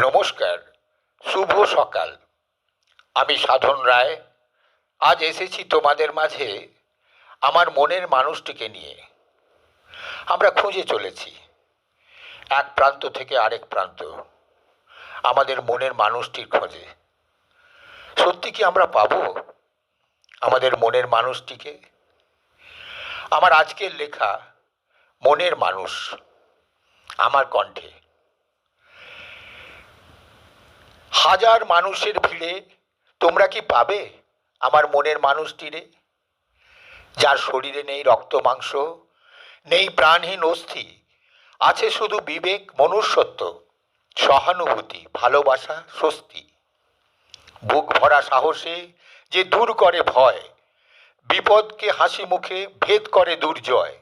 নমস্কার, শুভ সকাল। আমি সাধন রায়, আজ এসেছি তোমাদের মাঝে আমার মনের মানুষটিকে নিয়ে। আমরা খুঁজে চলেছি। এক প্রান্ত থেকে আরেক প্রান্ত আমাদের মনের মানুষটির খোঁজে। সত্যি কি আমরা পাবো আমাদের মনের মানুষটিকে? আমার আজকের লেখা, মনের মানুষ, আমার কণ্ঠে। হাজার মানুষের ভিড়ে তোমরা কি পাবে আমার মনের মানুষটিরে? যার শরীরে নেই রক্ত, মাংস, নেই প্রাণহীন অস্থি, আছে শুধু বিবেক, মনুষ্যত্ব, সহানুভূতি, ভালোবাসা, স্বস্তি। বুক ভরা সাহসে যে দূর করে ভয়, বিপদকে হাসি মুখে ভেদ করে দুর্জয়।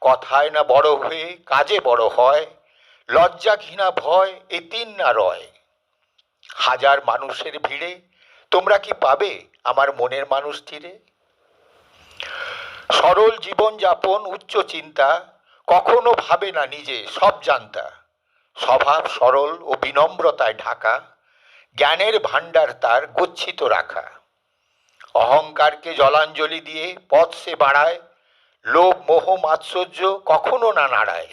কথায় না বড় হয়ে, কাজে বড় হয় লজ্জা ঘৃণা ভয় এ তিন না রয়। হাজার মানুষের ভিড়ে, তোমরা কি পাবে আমার মনের মানুষ মানুষটিরে সরল জীবনযাপন, উচ্চ চিন্তা, কখনো ভাবে না নিজে, সব জানতা। স্বভাব সরল ও বিনম্রতায় ঢাকা, জ্ঞানের ভাণ্ডার তার গচ্ছিত রাখা। অহংকারকে জলাঞ্জলি দিয়ে পথ সে বাড়ায়, লোভ, মোহ, মাৎসর্য কখনো না নাড়ায়।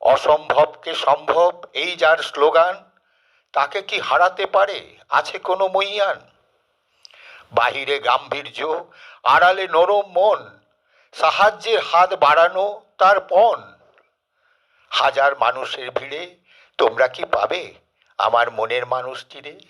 অসম্ভবকে সম্ভব, এই যার স্লোগান তাকে কি হারাতে পারে? আছে কোনো মইয়ান? বাহিরে গাম্ভীর্য, আড়ালে নরম মন, সাহায্যের হাত বাড়ানো তার পণ। হাজার মানুষের ভিড়ে তোমরা কি পাবে আমার মনের মানুষটিরে?